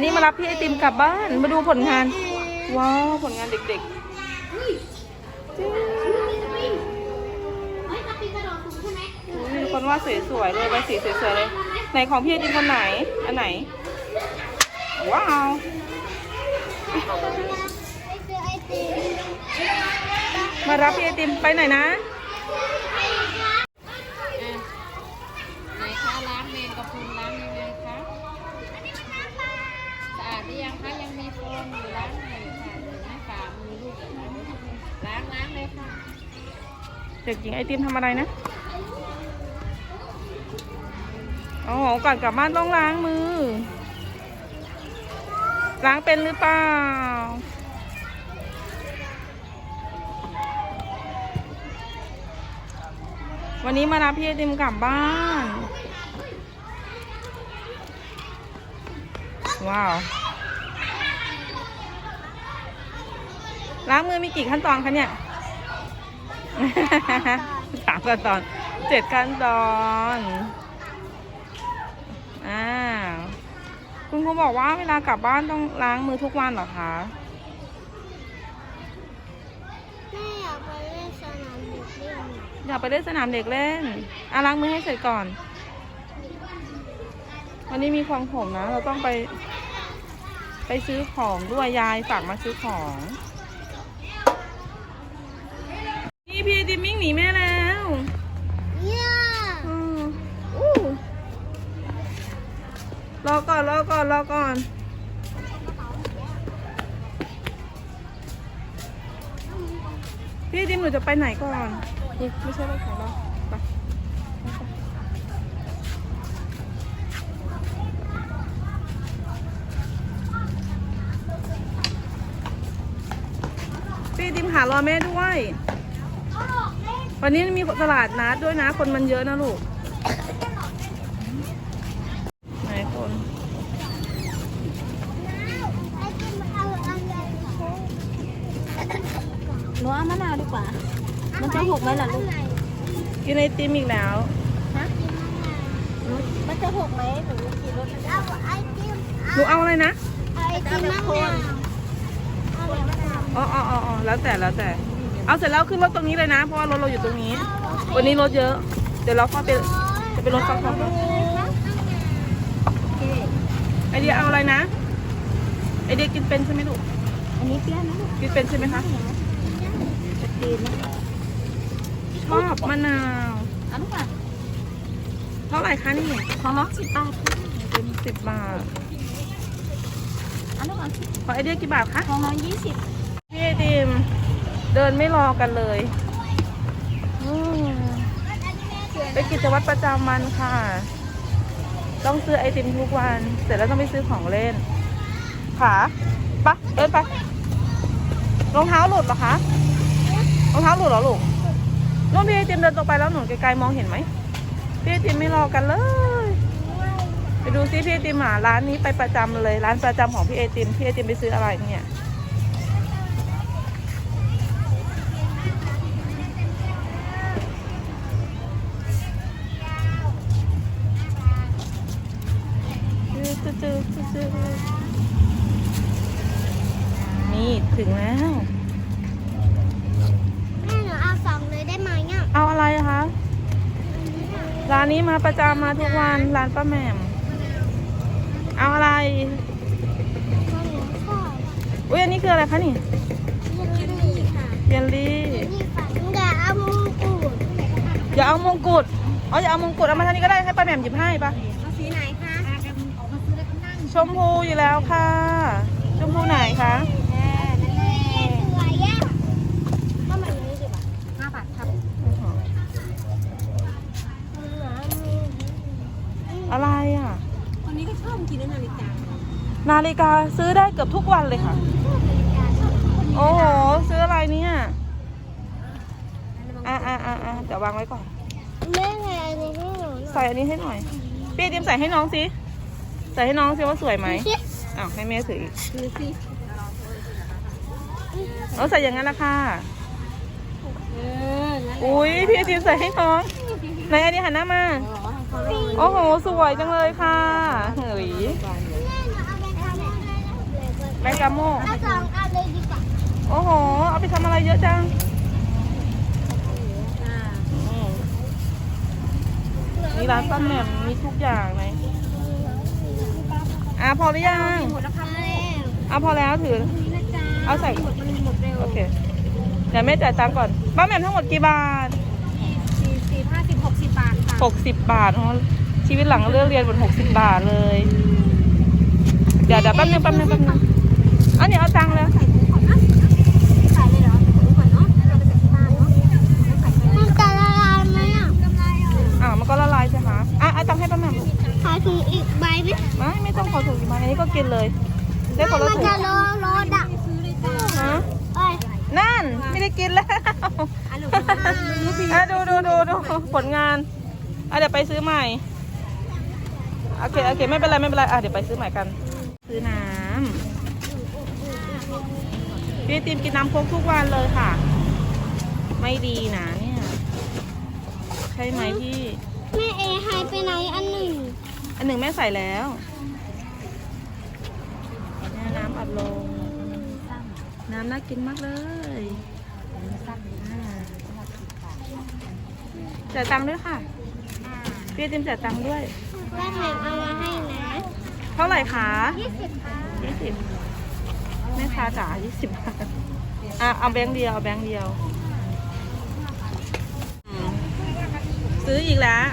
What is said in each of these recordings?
นนี้มารับพี่ไอติมกลับบ้าน มาดูผลงาน ว้าว ผลงานเด็กเฮ้ยกระปิกระโดดสูงใช่ไหมๆมีคนว่าสวยๆเลยใบสีสวยๆเลย ไหนของพี่ไอติมคนไหน อันไหน ว้าวมารับพี่ไอติมไปไหนนะ ไหนคะล้างเมนกับคุณล้างยังไงคะสะอาดหรือยังคะยังมีโฟมอยู่ล้างหน่อยค่ะหรือไม่ฝ่ามือลูกล้างล้าง เด็กหญิงไอติมทำอะไรนะอ๋อก่อนกลับบ้านต้องล้างมือ ล้างเป็นหรือเปล่า วันนี้มารับพี่ไอติมกลับบ้าน ว้าว ล้างมือมีกี่ขั้นตอนคะเนี่ย สามขั้นตอนเจ็ดขั้นตอนอ่าคุณครูบอกว่าเวลากลับบ้านต้องล้างมือทุกวันเหรอคะแม่อยากไปเล่นสนามเด็กเล่นอยากไปเล่นสนามเด็กเล่นอะล้างมือให้เสร็จก่อน วันนี้มีของผมนะ เราต้องไป ไปซื้อของด้วยยายฝากมาซื้อของ นี่พี่ดิมมิ่งหนีแม่แล้วเนี่ยอืมอู้รอก่อนรอก่อนรอก่อนพี่ดิมหนูจะไปไหนก่อนนี่ไม่ใช่รถของเราไปพี่ดิมหารอแม่ด้วย วันนี้มีตลาดนัดด้วยนะ คนมันเยอะนะลูก ไหนคนไอติมเอาอันใหญ่หนูเอามะนาวดีกว่า มันจะหกไหมล่ะลูกกินไอติมอีกแล้วมันจะหกไหมหนูขี่รถเอาไอติมหนูเอาอะไรนะเอาไอติมมะนาวเอาแบบมะนาวอ๋ออ๋ออ๋ออ๋อแล้วแต่แล้วแต่ เอาเสร็จแล้วขึ้นรถตรงนี้เลยนะ เพราะว่ารถเราอยู่ตรงนี้ วันนี้รถเยอะ เดี๋ยวเราเข้าไปจะไปรถฟังฟังไอเดียเอาอะไรนะ ไอเดียกินเป็นใช่ไหมลูก อันนี้เปรี้ยวนะลูกกินเป็นใช่ไหมคะดีนะชอบมะนาวเอันนู้นอะเท่าไหร่คะนี่ของน้องสิบบาทเป็นสิบบาทเอันนู้นอะขอไอเดียกี่บาทคะของน้องยี่สิบพี่ไอติม เดินไม่รอกันเลยเป็นกิจวัตรประจำวันค่ะ ต้องซื้อไอติมทุกวัน เสร็จแล้วต้องไปซื้อของเล่น ขาปะเอินไป รองเท้าหลุดเหรอคะ รองเท้าหลุดเหรอลูกนู่นพี่ไอติมเดินตรงไปแล้วหนูไกลๆมองเห็นไหม พี่ไอติมไม่รอกันเลย ไปดูซิพี่ไอติมหาร้านนี้ไปประจำเลย ร้านประจำของพี่ไอติม พี่ไอติมไปซื้ออะไรเนี่ย นี่ถึงแล้ว แม่หนูเอาสองเลยได้ไหมเนี่ยเอาอะไรอะคะ ร้านนี้มาประจำมาทุกวัน ร้านป้าแหม่ม เอาอะไรเพราะหนูชอบอุ้ยอันนี้คืออะไรคะนี่ยินดีค่ะเยลลี่ นี่ค่ะอย่าเอามงกุฎอย่าเอามงกุฎอ๋ออย่าเอามงกุฎเอามาทางนี้ก็ได้ให้ป้าแหม่มหยิบให้ปะ ชมพูอยู่แล้วค่ะ ชมพูไหนคะแม่นั่นแหละสวยอะก็เหมือนนี้สิบอะห้าบาทครับอะไรอะคนนี้ก็ชอบกินนาฬิกา นาฬิกาซื้อได้เกือบทุกวันเลยค่ะ โอ้โห ซื้ออะไรเนี่ยอะอะอะอะเดี๋ยววางไว้ก่อนแม่ไงอันนี้ให้หนูหน่อยใส่อันนี้ให้หน่อย พี่เตรียมใส่ให้น้องสิ ใส่ให้น้องสิว่าสวยไหมอ้าวให้แม่ถืออีกคือสิเอาใส่อย่างนั้นละค่ะเออนั่นแหละอุ้ยพี่เตรียมใส่ให้น้องไหนอันนี้หันหน้ามาอ๋อให้เขาลองโอ้โห สวยจังเลยค่ะ เฮ้ยแม่หนูเอาไปทำแมงกาโมเอาสองอันเลยดีกว่าโอ้โห เอาไปทำอะไรเยอะจังอ่าอืมมีร้านป้าแหม่มมีทุกอย่างไหม อะพอหรือยังหมดแล้วค่ะแม่อะพอแล้วถือ นี่นะจ๊ะเอาใส่ หมดมันหมดเร็วโอเคเดี๋ยวแม่จ่ายตังค์ก่อนป้าแหม่มทั้งหมดกี่บาท สี่สิบห้าสิบหกสิบบาทค่ะหกสิบบาทอ๋อชีวิตหลังเลิกเรียนบนหกสิบบาทเลย เดี๋ยวเดี๋ยวแป๊บนึงแป๊บนึงแป๊บนึง กินแล้วอันหนูอะดูดูดูดูผลงานอะเดี๋ยวไปซื้อใหม่ โอเค โอเค ไม่เป็นไร ไม่เป็นไร อะ เดี๋ยวไปซื้อใหม่กัน ซื้อน้ำพี่ตีมกินน้ำโค้กทุกวันเลยค่ะ ไม่ดีนะเนี่ย ใช่ไหมพี่ แม่เอหายไปไหนอันหนึ่ง อันหนึ่งแม่ใส่แล้วเนี่ยน้ำอัดลมน้ำน่ากินมากเลยอ่า จ่ายตังค์ด้วยค่ะ พี่ติมจ่ายตังค์ด้วยแม่แม่เอามาให้นะเท่าไหร่คะยี่สิบค่ะยี่สิบแม่ค้าจ๋ายี่สิบบาทอะเอาแบงค์เดียวเอาแบงค์เดียวอืมซื้ออีกแล้ว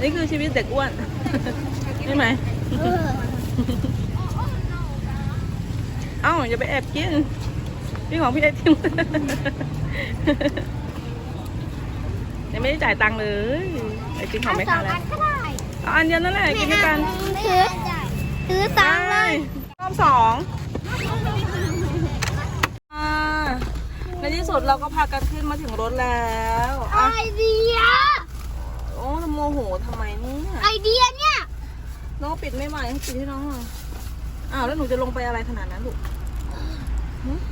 นี่คือชีวิตเด็กอ้วน ใช่ไหม เออเอ้าอย่าไปแอบกิน พี่ของพี่ไอติมยังไม่ได้จ่ายตังค์เลยไอติมของเอาแม่สอค้างแล้อัวนก็ได้เอาอันเดียวนั่นแหละกินด้วยกันซื้อซื้อสามเลยรอบสองอ่าในที่สุดเราก็พากันขึ้นมาถึงรถแล้วไออะเดียโอ้โมโหทำไมเนี่ยไอเดียเนี่ยน้องปิดไม่ไหวให้ปิดให้น้องหน่อยอ้าวแล้วหนูจะลงไปอะไรขนาดนั้นลูกรองเท้า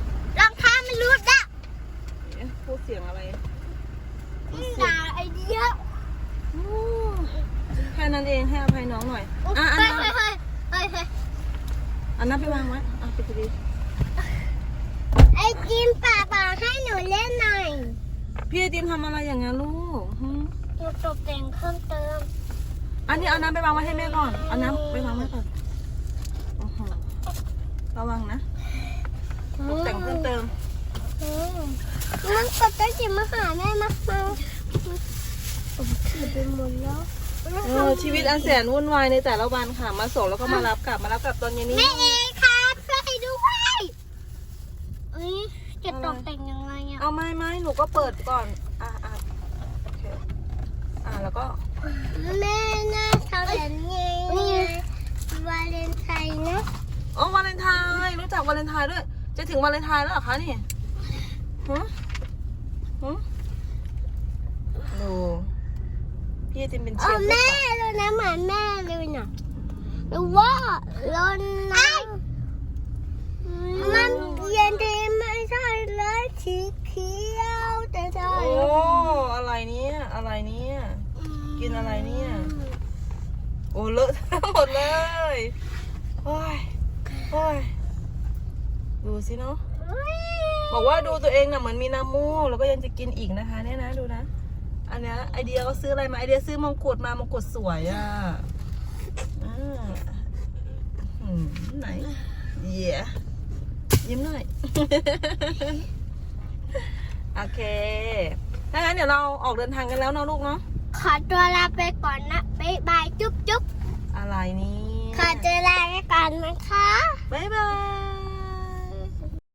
มันรุดอะเอ๊ะพูดเสียงอะไรด่าไอเดียอู้แค่นั้นเองให้อภัยน้องหน่อย อะอันเฮ้ยนั้นเฮ้ยเฮ้ยเฮ้ยเฮ้ยอันนั้นไปวางไว้อะปิดดีไอจิมป่าป่าให้หนูเล่นหน่อยๆพี่ไอติมทำอะไรอย่างนั้นลูกหึหนูตกแต่งเพิ่มเติมอันนี้เอาน้ำไปวางไว้ให้แม่ก่อนเอาน้ำไปวางไว้ก่อนโอ้โหระวังนะตกแต่งเพิ่มเติมอืมมันกด จะจิมมาหาแม่มามาผมขี่ไปหมดแล้วเออชีวิตอันแสนวุ่นวายในแต่ละวันค่ะ มาส่งแล้วก็มารับกลับมารับกลับตอนเย็นนี้แม่เอครับช่วยด้วยเอ้ยจะตกแต่งยังไงอะเอาไม่ไม่หนูก็เปิดก่อน อะอะโอเคอะแล้วก็แม่น่าทำแบบนี้วาเลนไทน์นะอ๋อวาเลนไทน์รู้จักวาเลนไทน์ด้วย จะถึงวาเลนไทน์แล้วเหรอคะนี่ฮะฮะ ดูพี่จิมเป็นเอเชียอร์แม่เลยนะเหมือนแม่เลยน่ะหรือว่าร้อนนะมันเย็นดีไม่ใช่เลยสีเขียวแต่ใช่โอ้อะไรเนี่ยอะไรเนี่ยกินอะไรเนี่ย โอ้เลอะทั้งหมดเลยโอ้ยโอ้ยดูสิเนาะ บอกว่าดูตัวเองน่ะเหมือนมีน้ำมูกแล้วก็ยังจะกินอีกนะคะ เนี่ยนะดูนะ อันเนี้ยไอเดียก็ซื้ออะไรมาไอเดียซื้อมงกุฎมามงกุฎสวยอะอ่าอืมไหนเย่ยิ้มหน่อยโอเคถ้างั้นเดี๋ยวเราออกเดินทางกันแล้วเนาะลูกเนาะขอตัวลาไปก่อนนะบ๊ายบายจุ๊บจุ๊บอะไรนี่ขอตัวลาไปก่อนนะคะบ๊ายบาย